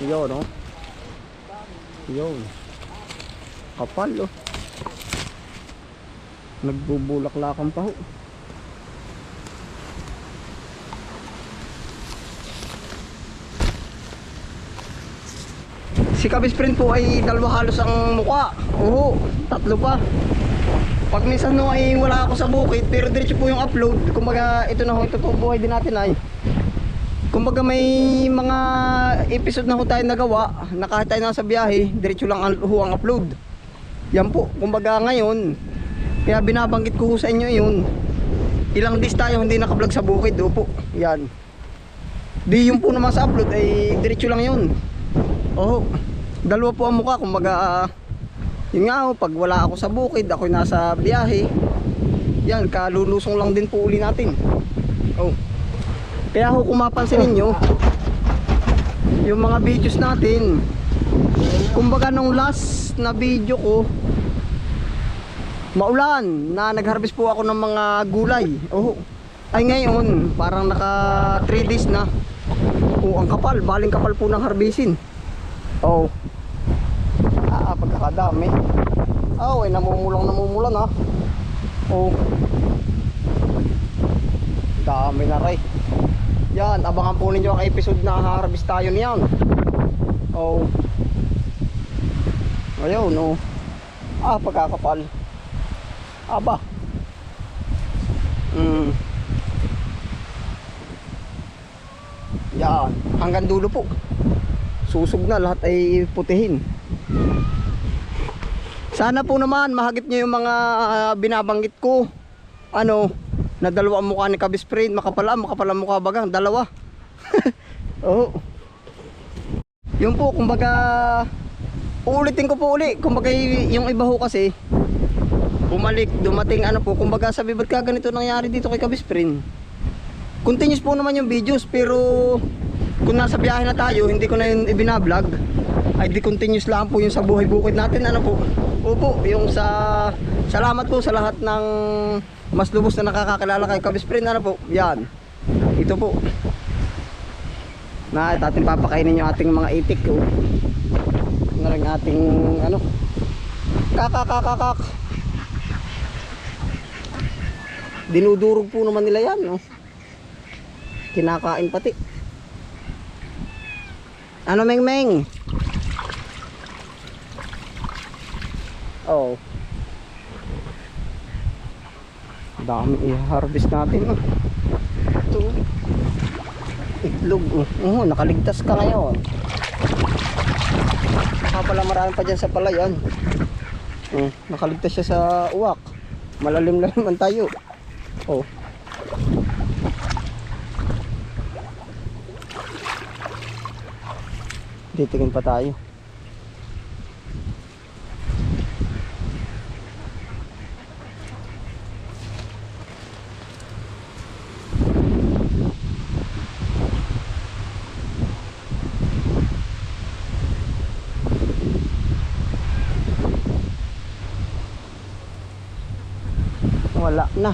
Yun, no? Yun. Kapal, oh. Nagbubulak-lakan pa ho. Si Kabis Print po ay dalawa halos ang mukha. Oo, tatlo pa. Pag minsan no ay wala ako sa bukid, pero diretso po yung upload. Kumbaga, ito na ho, ito po buhay din natin ay. Kumbaga may mga episode na ho tayo nagawa, na kahit tayo nasa biyahe, diretso lang ang, ho ang upload. Yan po, kumbaga ngayon, kaya binabanggit ko sa inyo yun. Ilang days tayo hindi nakablog sa bukid, opo. Yan. Di yung po naman sa upload ay diretso lang yun. Oo. Dalawa po ang mukha, kumbaga ah, yun nga ho, pag wala ako sa bukid, ako nasa biyahe. Yan, kalulusong lang din po uli natin. Oh. Kaya ho kung mapansin ninyo, yung mga videos natin, kumbaga nung last na video ko, maulan na nag-harvest po ako ng mga gulay. Oh. Ay ngayon, parang naka 3 days na. Oh, ang kapal, baling kapal po ng harbisin. Oh. Ah, pagkakadami. Oh, ay namumulang namumulan ha. Oh. Dami na rin. Yan, abangan po ninyo ang episode na harvest tayo niyan. Oh. Ayun, no. Ah, pagkakapal. Aba. Mm. Yan, hanggang dulo po. Susog na, lahat ay putihin. Sana po naman mahagip niyo yung mga ah, binabanggit ko. Ano, na dalawa ang mukha ni Kabis Print, makapala, makapala mukha bagang, dalawa. Oo. Yung po, kumbaga, uulitin ko po uli. Kumbaga, yung iba ho kasi, bumalik, dumating ano po, kumbaga sabi ba't ka ganito nangyari dito kay Kabis Print? Continuous po naman yung videos, pero kung nasa biyahe na tayo, hindi ko na yun ibinablog, ay di continuous lang po yung sa buhay bukid natin, ano po. Opo, yung sa, salamat po sa lahat ng mas lubos na nakakakilala kay Kabis Print, ano po, yan. Ito po. Na, at ating papakainin yung ating mga itik, oh. Na rin ating, ano, kakakakakak. Dinudurog po naman nila yan, no? Kinakain pati. Ano, Meng Meng? Oh. Dami i-harvest natin, oh. Ito. Itlog, oh. Nakaligtas ka ngayon. Baka pala marami pa dyan sa palayan. Oh, nakaligtas siya sa uwak. Malalim lang naman tayo. Oh. Titingin pa tayo. Wala na.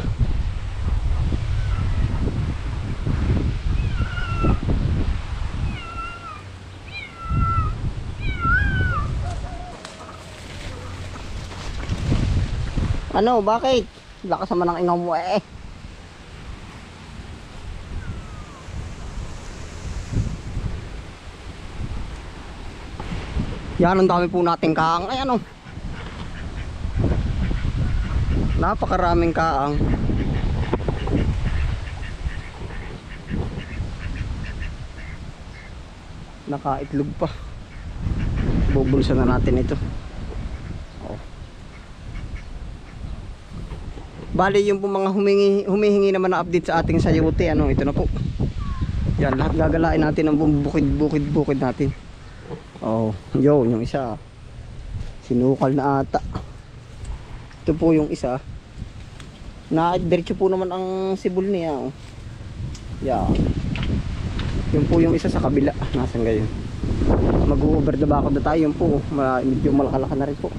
Ano, bakit? Lakas naman ang ingaw mo eh. Yan, ang dami po nating kaang. Ay, ano? Napakaraming kaang. Nakaitlog pa. Bubulsa na natin ito. Bali yung po mga humingi, humihingi naman na update sa ating sayote, ano, ito na po. Yan, lahat gagalain natin ang bukid-bukid-bukid natin. Oh, yun, yung isa. Sinukal na ata. Ito po yung isa. Na diretso po naman ang sibol niya. Oh. Yan. Yun po yung isa sa kabila. Nasaan gayon? Mag-over the back na tayo. Yun po. Medyo malakalaka na rin po.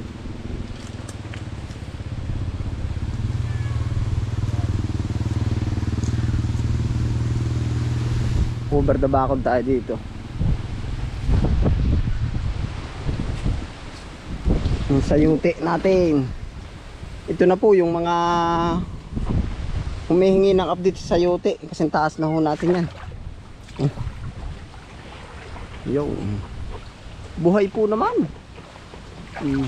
Over the back tayo dito. Yung sayuti natin. Ito na po yung mga humihingi ng update sa sayote kasi taas na ho natin yan. Yo. Buhay po naman. Hmm.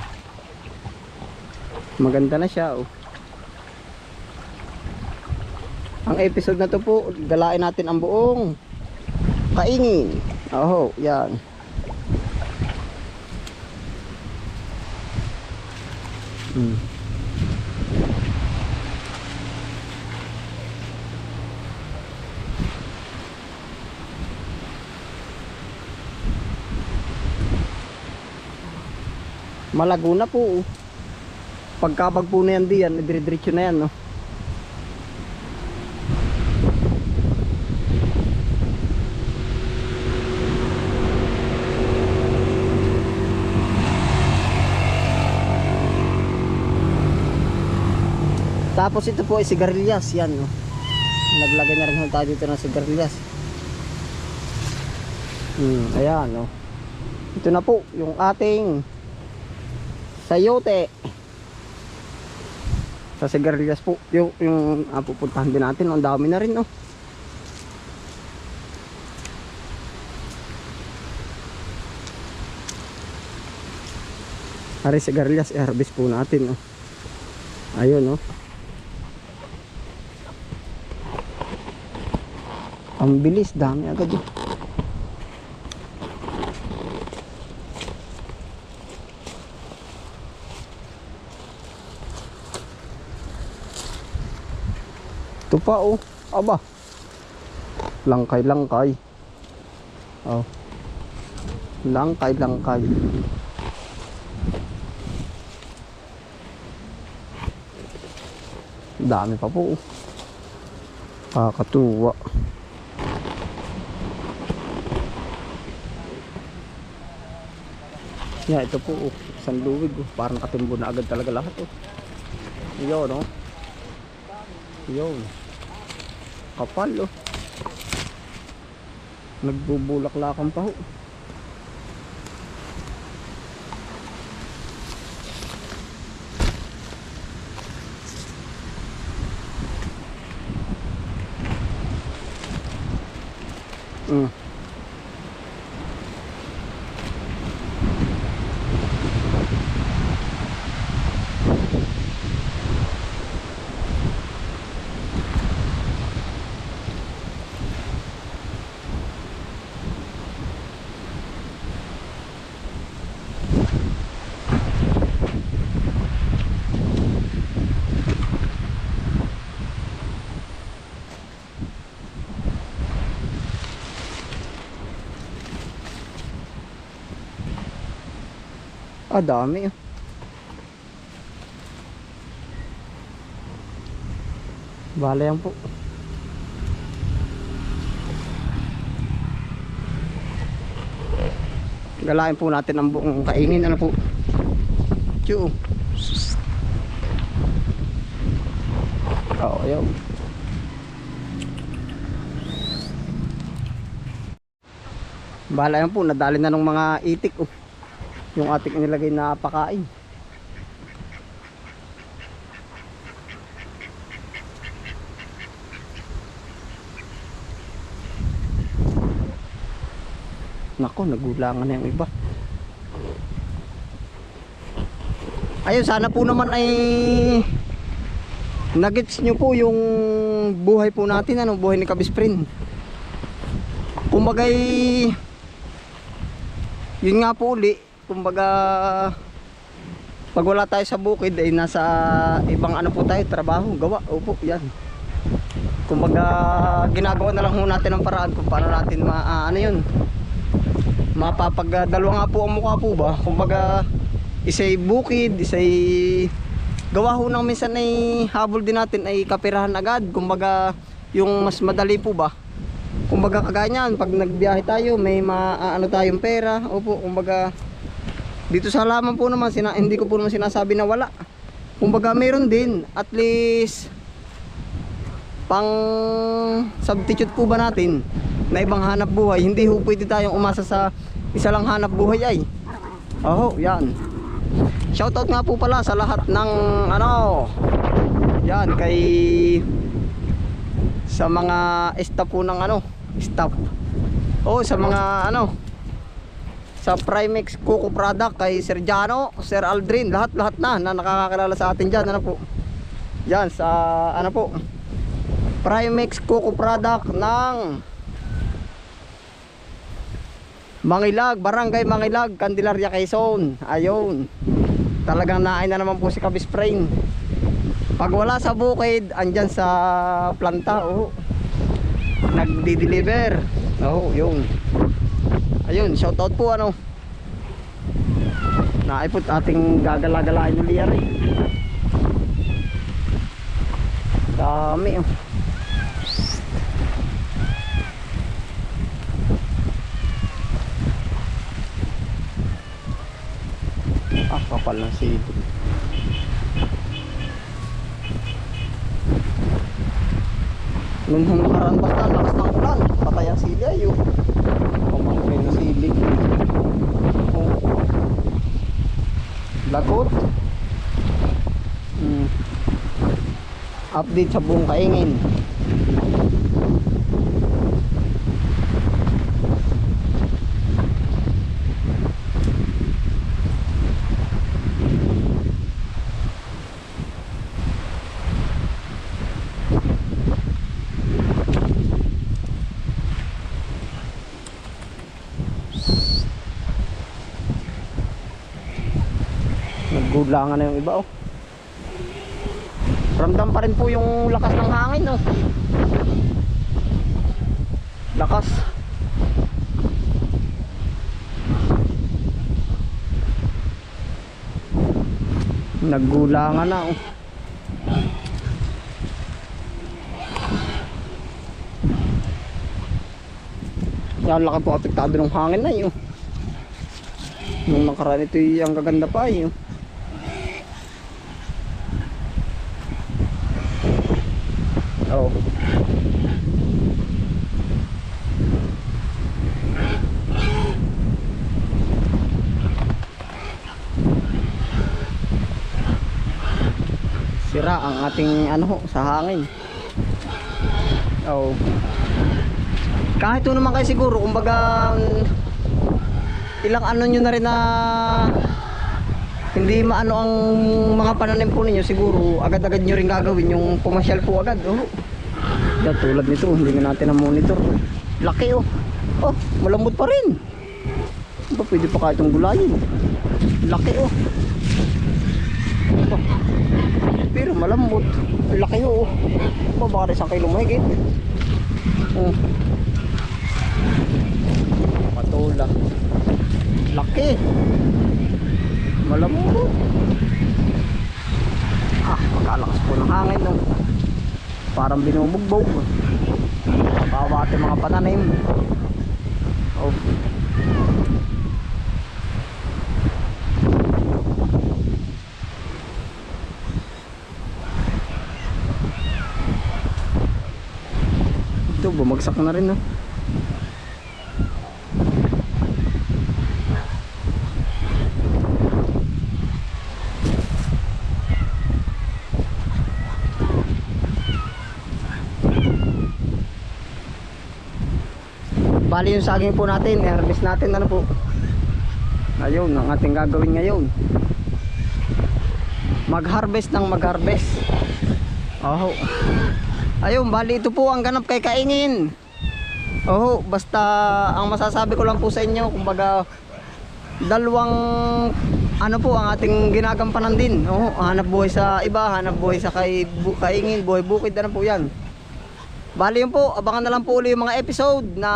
Maganda na siya oh. Ang episode na to po, galain natin ang buong kaingin. Oh, yan. Hmm. Malago na po. Pagkabag po na yan diyan, dire-diretso na yan, no? Tapos ito po ay sigarilyas, yan, no? Naglagay na rin tayo dito ng sigarilyas. Hmm, ayan, no? Ito na po, yung ating sayote sa sigarilyas po yung, yung ah, pupuntahan din natin ang dami na rin no Ari sigarilyas i-harvest po natin no ayun no ang bilis dami agad yun Ito pa oh. Aba. Langkay langkay. Oh. Langkay langkay. Dami pa po. oh. Kakatuwa. Yeah, ito po oh. Isang luwig oh. Parang katimbo na agad talaga lahat oh. Yun oh. Yun. Kapal oh. Nagbubulak-lakan pa ho. Mm. Ah, dami. Bale yan po. Galain po natin ang buong kaingin. Ano po? Tiyo. Oh, ayaw. Bala yan po, nadali na ng mga itik oh. Yung ating inilagay na pakain. Nako, nagulangan na yung iba. Ayun, sana po naman ay nagets nyo po yung buhay po natin, ano, buhay ni Kabisprin. Kumbagay, yun nga po uli, kumbaga, pag wala tayo sa bukid, ay nasa ibang ano po tayo, trabaho, gawa, opo, yan. Kumbaga, ginagawa na lang ho natin ang paraan kung paano natin ma, ah, ano yun, mapapagdalawa nga po ang mukha po ba? Kumbaga isay bukid isay gawa ho nang minsan ay habol din natin ay kapirahan agad. Kumbaga yung mas madali po ba? Kumbaga kagaya niyan pag nagbiyahe tayo may maano tayong pera opo kumbaga dito sa halaman po naman sina, hindi ko po naman sinasabi na wala kumbaga meron din at least pang substitute po ba natin na ibang hanap buhay. Hindi ho pwede tayong umasa sa isa lang hanap buhay ay. Oo, yan. Shoutout nga po pala sa lahat ng ano, yan kay sa mga staff po ng ano, staff. Oh, sa mga ano, sa Primex Coco product kay Sir Jano, Sir Aldrin, lahat-lahat na na nakakakilala sa atin diyan, ano po. Yan sa ano po. Primex Coco product ng Mangilag, Barangay Mangilag, Candelaria, Quezon. Ayun. Talagang naay na naman po si Kabisprain. Pag wala sa bukid, andyan sa planta, oh. Nagdi-deliver. Oh, yun. Ayun, shoutout po ano. Naipot ating gagala-galain ng liyar eh. Dami oh. Ah, kapal ng sili. Nung nakaraan basta, lakas ng ulan. Patay ang sili ayo. Sili. Oh. Lagot. Hmm. Update sa buong kaingin. Naggulangan na yung iba oh. Ramdam pa rin po yung lakas ng hangin oh. Lakas. Naggulangan na oh. Yan laki po apektado ng hangin na yun. Nung nakaraan ito ang gaganda pa yun. Oh. Sira ang ating ano sa hangin. Oh. Kahit ito naman kayo siguro, kumbaga ilang ano nyo na rin na hindi maano ang mga pananim po ninyo siguro agad-agad nyo rin gagawin yung pumasyal po agad oh. Yan, tulad nito hindi nga natin na monitor laki oh. Oh malambot pa rin. Ba pwede pa kahit yung gulayin? Laki oh. Oh pero malambot. Laki oh. Ba baka isang kilo mahigit? Oh. Patula laki malambot ah magkalakas po ng hangin no? Parang binubugbog. Kabawate mga pananim. Oh. Ito bumagsak na rin no Bali yung saging po natin, i-harvest natin ano po. Ayun, ang ating gagawin ngayon. Mag-harvest ng mag-harvest. Oh. Ayun, bali ito po ang ganap kay Kaingin. Oh, basta ang masasabi ko lang po sa inyo, kumbaga dalawang ano po ang ating ginagampanan din. Oh, hanap buhay sa iba, hanap buhay sa kay bu, Kaingin, buhay bukid ano po 'yan. Bali yun po, abangan na lang po ulit yung mga episode na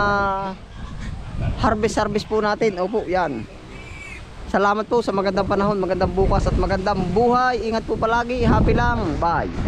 harvest harvest po natin. Opo, yan. Salamat po sa magandang panahon, magandang bukas at magandang buhay. Ingat po palagi. Happy lang. Bye.